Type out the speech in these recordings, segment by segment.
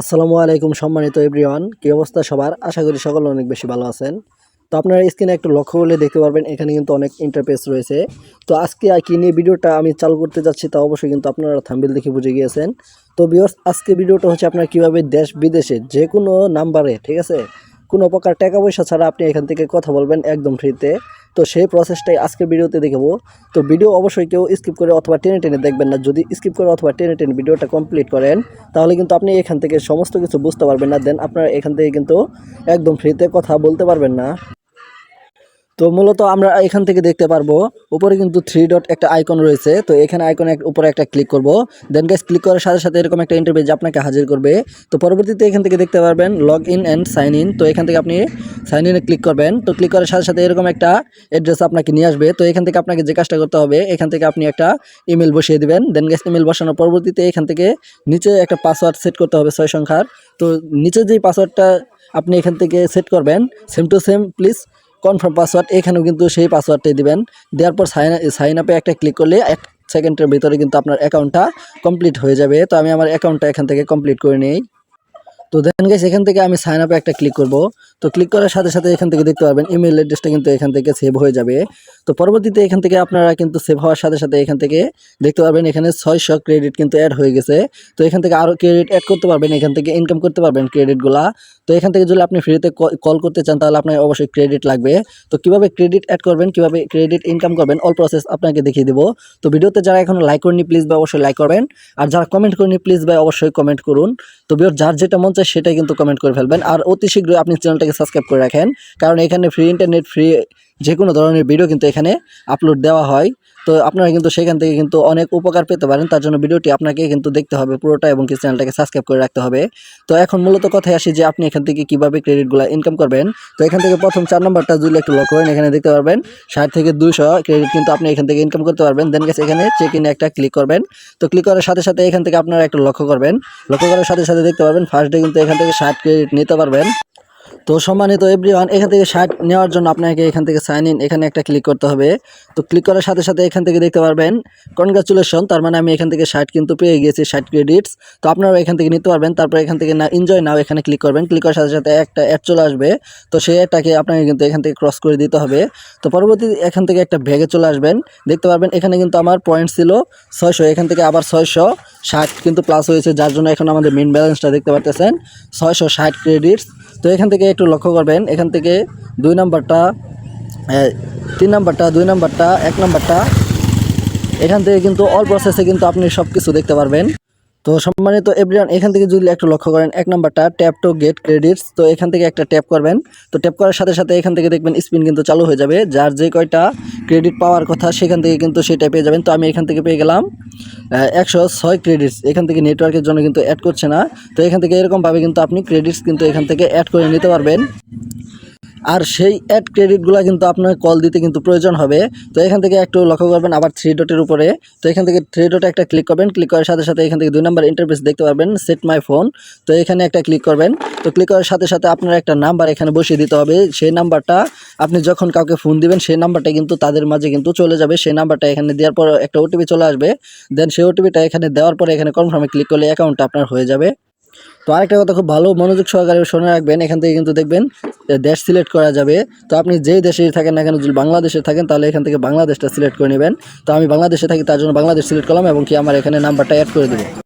আসসালামু আলাইকুম সম্মানিত এভরিওয়ান। কি অবস্থা সবার? আশা করি সকলে অনেক বেশি ভালো আছেন। তো আপনারা স্ক্রিনে একটু লক্ষ্য করলে দেখতে পারবেন, এখানে কিন্তু অনেক ইন্টারফেস রয়েছে। তো আজকে আর কি নিয়ে ভিডিওটা আমি চালু করতে যাচ্ছি তা অবশ্যই কিন্তু আপনারা থাম্বিল দেখে বুঝে গিয়েছেন। তো বিয়র্স আজকে ভিডিওটা হচ্ছে আপনার কীভাবে দেশ বিদেশে যে কোনো নাম্বারে ঠিক আছে? কোনো প্রকার টাকা পয়সা ছাড়া আপনি এখান থেকে কথা বলবেন একদম ফ্রিতে তো সেই প্রসেসটাই আজকের ভিডিওতে দেখাবো তো ভিডিও অবশ্যই কেউ স্কিপ করে অথবা টেনে টেনে দেখবেন না। যদি স্কিপ করে অথবা টেনে টেনে ভিডিওটা কমপ্লিট করেন, তাহলে কিন্তু আপনি এখান থেকে সমস্ত কিছু বুঝতে পারবেন না। দেন আপনারা এখান থেকে কিন্তু একদম ফ্রিতে কথা বলতে পারবেন না। তো মূলত আমরা এখান থেকে দেখতে পারব, উপরে কিন্তু থ্রি ডট একটা আইকন রয়েছে, তো এখানে আইকনে উপরে একটা ক্লিক করব। দেন গাইস ক্লিক করার সাথে সাথে এরকম একটা ইন্টারভিউ আপনাকে হাজির করবে। তো পরবর্তীতে এখান থেকে দেখতে পারবেন log in and sign in তো এখান থেকে আপনি সাইন ইনে ক্লিক করবেন। তো ক্লিক করার সাথে সাথে এরকম একটা অ্যাড্রেস আপনাকে নিয়ে আসবে। তো এখান থেকে আপনাকে যে কাজটা করতে হবে, এখান থেকে আপনি একটা ইমেল বসিয়ে দেবেন। দেন গ্যাস ইমেল বসানোর পরবর্তীতে এখান থেকে নিচে একটা পাসওয়ার্ড সেট করতে হবে ছয় সংখ্যার। তো নিচে যেই পাসওয়ার্ডটা আপনি এখান থেকে সেট করবেন same to same please confirm password এখানেও কিন্তু সেই পাসওয়ার্ডটাই দিবেন। দেওয়ার পর সাইন সাইন আপে একটা ক্লিক করলে এক সেকেন্ডের ভিতরে কিন্তু আপনার অ্যাকাউন্টটা কমপ্লিট হয়ে যাবে। তো আমি আমার অ্যাকাউন্টটা এখান থেকে কমপ্লিট করে নিই। তো দেন গেছে এখান থেকে আমি সাইন আপে একটা ক্লিক করব। তো ক্লিক করার সাথে সাথে এখান থেকে দেখতে পারবেন ইমেল অ্যাড্রেসটা কিন্তু এখান থেকে সেভ হয়ে যাবে। তো পরবর্তীতে এখান থেকে আপনারা কিন্তু সেভ হওয়ার সাথে সাথে এখান থেকে দেখতে পারবেন, এখানে ছয়শো ক্রেডিট কিন্তু অ্যাড হয়ে গেছে। তো এখান থেকে আরও ক্রেডিট অ্যাড করতে পারবেন, এখান থেকে ইনকাম করতে পারবেন ক্রেডিটগুলা তো এখান থেকে যদি আপনি ফ্রিতে কল করতে চান, তাহলে আপনার অবশ্যই ক্রেডিট লাগবে। তো কীভাবে ক্রেডিট অ্যাড করবেন, কীভাবে ক্রেডিট ইনকাম করবেন অল প্রসেস আপনাকে দেখিয়ে দেবো। তো ভিডিওতে যারা এখনও লাইক করেনি প্লিজ ভাই, অবশ্যই লাইক করবেন। আর যারা কমেন্ট করেনি প্লিজ ভাই, অবশ্যই কমেন্ট করুন। তো যার যেটা মন চায় সেটাই কিন্তু কমেন্ট করে ফেলবেন। আর অতি শীঘ্রই আপনি চ্যানেলটাকে সাবস্ক্রাইব করে রাখেন। কারণ এখানে ফ্রি ইন্টারনেট ফ্রি যে কোনো ধরনের ভিডিও কিন্তু এখানে আপলোড দেওয়া হয়। তো আপনারা কিন্তু সেখান থেকে কিন্তু অনেক উপকার পেতে পারেন। তার জন্য ভিডিওটি আপনাকে কিন্তু দেখতে হবে পুরোটা এবং কি চ্যানেলটাকে সাবস্ক্রাইব করে রাখতে হবে। তো এখন মূলত কথায় আসি যে আপনি এখান থেকে কীভাবে ক্রেডিটগুলো ইনকাম করবেন। তো এখান থেকে প্রথম চার নম্বরটা যদি একটু লক্ষ্য করেন, এখানে দেখতে পারবেন ষাট থেকে দুইশো ক্রেডিট কিন্তু আপনি এখান থেকে ইনকাম করতে পারবেন। দেন গেছে এখানে চেক ইনে একটা ক্লিক করবেন। তো ক্লিক করার সাথে সাথে এখান থেকে আপনারা একটু লক্ষ্য করবেন। লক্ষ্য করার সাথে সাথে দেখতে পারবেন ফার্স্ট ডে কিন্তু এখান থেকে ষাট ক্রেডিট নিতে পারবেন। তো সম্মানিত এভরিওয়ান এখান থেকে শার্ট নেওয়ার জন্য আপনাকে এখান থেকে সাইন ইন এখানে একটা ক্লিক করতে হবে। তো ক্লিক করার সাথে সাথে এখান থেকে দেখতে পারবেন কনগ্রাচুলেশন তার মানে আমি এখান থেকে শার্ট কিন্তু পেয়ে গিয়েছি শার্ট ক্রেডিটস তো আপনারা এখান থেকে নিতে পারবেন, তারপর এখান থেকে না এনজয় নাও এখানে ক্লিক করবেন। ক্লিক করার সাথে সাথে একটা অ্যাড চলে আসবে। তো সেই অ্যাডটাকে আপনাকে কিন্তু এখান থেকে ক্রস করে দিতে হবে। তো পরবর্তী এখান থেকে একটা ভ্যাগে চলে আসবেন। দেখতে পারবেন, এখানে কিন্তু আমার পয়েন্ট ছিল ছয়শো, এখান থেকে আবার ছয়শো। ষাট কিন্তু প্লাস হয়েছে, যার জন্য এখন আমাদের মেন ব্যালেন্সটা দেখতে পাচ্ছেন ছয়শো ষাট ক্রেডিটস তো এখান থেকে একটু লক্ষ্য করবেন, এখান থেকে দুই নাম্বারটা তিন নাম্বারটা, দুই নাম্বারটা, এক নাম্বারটা, এখান থেকে কিন্তু অল প্রসেসে কিন্তু আপনি সব কিছু দেখতে পারবেন। তো সম্মানিত এভরিওয়ান এখান থেকে যদি একটু লক্ষ্য করেন, এক নাম্বারটা ট্যাপ টু গেট ক্রেডিটস তো এখান থেকে একটা ট্যাপ করবেন। তো ট্যাপ করার সাথে সাথে এখান থেকে দেখবেন স্পিন কিন্তু চালু হয়ে যাবে, যার যে কয়টা ক্রেডিট পাওয়ার কথা সেখান থেকে কিন্তু সেটা পেয়ে যাবেন। তো আমি এখান থেকে পেয়ে গেলাম একশো ছয় ক্রেডিটস এখান থেকে নেটওয়ার্কের জন্য কিন্তু অ্যাড করছে না। তো এখান থেকে এরকমভাবে কিন্তু আপনি ক্রেডিটস কিন্তু এখান থেকে অ্যাড করে নিতে পারবেন। আর সেই অ্যাড ক্রেডিটগুলো কিন্তু আপনার কল দিতে কিন্তু প্রয়োজন হবে। তো এখান থেকে একটু লক্ষ্য করবেন, আবার থ্রি ডটের উপরে। তো এখান থেকে থ্রি ডটে একটা ক্লিক করবেন ক্লিক করার সাথে সাথে এখান থেকে দুই নম্বর ইন্টারফেস দেখতে পারবেন সেট মাই ফোন তো এখানে একটা ক্লিক করবেন। তো ক্লিক করার সাথে সাথে আপনার একটা নাম্বার এখানে বসিয়ে দিতে হবে। সেই নাম্বারটা আপনি যখন কাউকে ফোন দিবেন, সেই নাম্বারটা কিন্তু তাদের মাঝে কিন্তু চলে যাবে। সেই নাম্বারটা এখানে দেওয়ার পর একটা ওটিপি চলে আসবে। দেন সেই ওটিপিটা এখানে দেওয়ার পরে এখানে কনফার্মে ক্লিক করলে অ্যাকাউন্টটা আপনার হয়ে যাবে। তো আরেকটা কথা, খুব ভালো মনোযোগ সহকারে শুনে রাখবেন, এখান থেকে কিন্তু দেখবেন দেশ সিলেক্ট করা যাবে। তো আপনি যেই দেশে থাকেন না কেন, যদি বাংলাদেশে থাকেন, তাহলে এখান থেকে বাংলাদেশটা সিলেক্ট করে নেবেন। তো আমি বাংলাদেশে থাকি, তার জন্য বাংলাদেশ সিলেক্ট করলাম এবং কি আমার এখানে নাম্বারটা অ্যাড করে দেবো।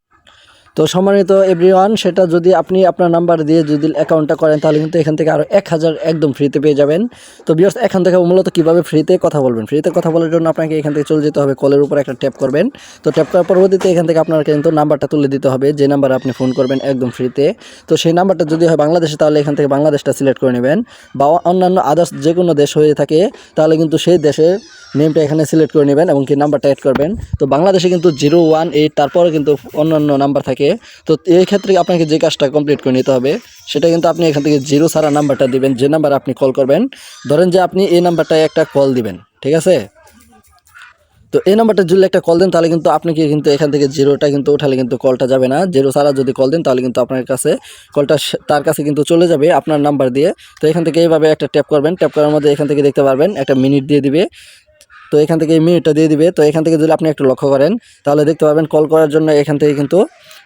তো সম্মানিত এভরিওয়ান সেটা যদি আপনি আপনার নাম্বার দিয়ে যদি অ্যাকাউন্টটা করেন, তাহলে কিন্তু এখান থেকে আরও এক হাজার একদম ফ্রিতে পেয়ে যাবেন। তো বিয়ার্স এখান থেকে মূলত কীভাবে ফ্রিতে কথা বলবেন? ফ্রিতে কথা বলার জন্য আপনাকে এখান থেকে চলে যেতে হবে কলের উপর একটা ট্যাপ করবেন। তো ট্যাপ করার পরবর্তীতে এখান থেকে আপনার কিন্তু নাম্বারটা তুলে দিতে হবে, যে নাম্বারে আপনি ফোন করবেন একদম ফ্রিতে তো সেই নাম্বারটা যদি হয় বাংলাদেশে, তাহলে এখান থেকে বাংলাদেশটা সিলেক্ট করে নেবেন। বা অন্যান্য আদার্স যে কোনো দেশ হয়ে থাকে, তাহলে কিন্তু সেই দেশের নেমটা এখানে সিলেক্ট করে নেবেন এবং কি নাম্বারটা অ্যাড করবেন। তো বাংলাদেশে কিন্তু জিরো ওয়ান এইট তারপরে কিন্তু অন্যান্য নাম্বার থাকে তো এই ক্ষেত্রে আপনাকে যে কাজটা কমপ্লিট করে নিতে হবে, সেটা কিন্তু আপনি এখান থেকে জিরো ছাড়া নাম্বারটা দিবেন, যে নাম্বার আপনি কল করবেন। ধরেন যে আপনি এই নাম্বারটায় একটা কল দিবেন, ঠিক আছে? তো এই নাম্বারটা যদি একটা কল দেন, তাহলে কিন্তু আপনাকে কিন্তু এখান থেকে জিরোটা কিন্তু উঠালে কিন্তু কলটা যাবে না। জিরো ছাড়া যদি কল দেন, তাহলে কিন্তু আপনার কাছে কলটা তার কাছে কিন্তু চলে যাবে আপনার নাম্বার দিয়ে। তো এখান থেকে এইভাবে একটা ট্যাপ করবেন ট্যাপ করার মধ্যে এখান থেকে দেখতে পারবেন, একটা মিনিট দিয়ে দিবে। তো এখান থেকে এই মিনিটটা দিয়ে দিবে। তো এখান থেকে যদি আপনি একটু লক্ষ্য করেন, তাহলে দেখতে পারবেন কল করার জন্য এখান থেকে কিন্তু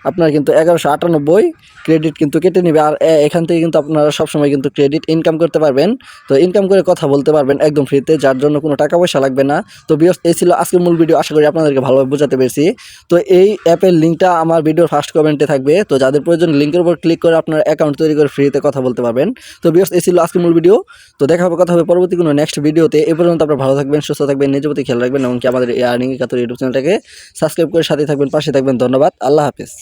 আপনার কিন্তু এগারোশো আটানব্বই ক্রেডিট কিন্তু কেটে নেবে। আর এখান থেকে কিন্তু আপনারা সবসময় কিন্তু ক্রেডিট ইনকাম করতে পারবেন। তো ইনকাম করে কথা বলতে পারবেন একদম ফ্রিতে যার জন্য কোনো টাকা পয়সা লাগবে না। তো বিয়স এই ছিল আজকের মূল ভিডিও আশা করি আপনাদেরকে ভালোভাবে বোঝাতে পেরেছি। তো এই অ্যাপের লিঙ্কটা আমার ভিডিওর ফার্স্ট কমেন্টে থাকবে। তো যাদের প্রয়োজন লিঙ্কের উপর ক্লিক করে আপনার অ্যাকাউন্ট তৈরি করে ফ্রিতে কথা বলতে পারবেন। তো বিয়স এই ছিল আজকের মূল ভিডিও তো দেখা হবে, কথা হবে পরবর্তী কোনো নেক্সট ভিডিওতে এ পর্যন্ত আপনারা ভালো থাকবেন, সুস্থ থাকবেন, নিজের প্রতি খেয়াল রাখবেন, এমনকি আমাদের এই আর্নিং কাতর ইউটিউব চ্যানেলটাকে সাবস্ক্রাইব করে সাথে থাকবেন, পাশে থাকবেন। ধন্যবাদ, আল্লাহ হাফেজ।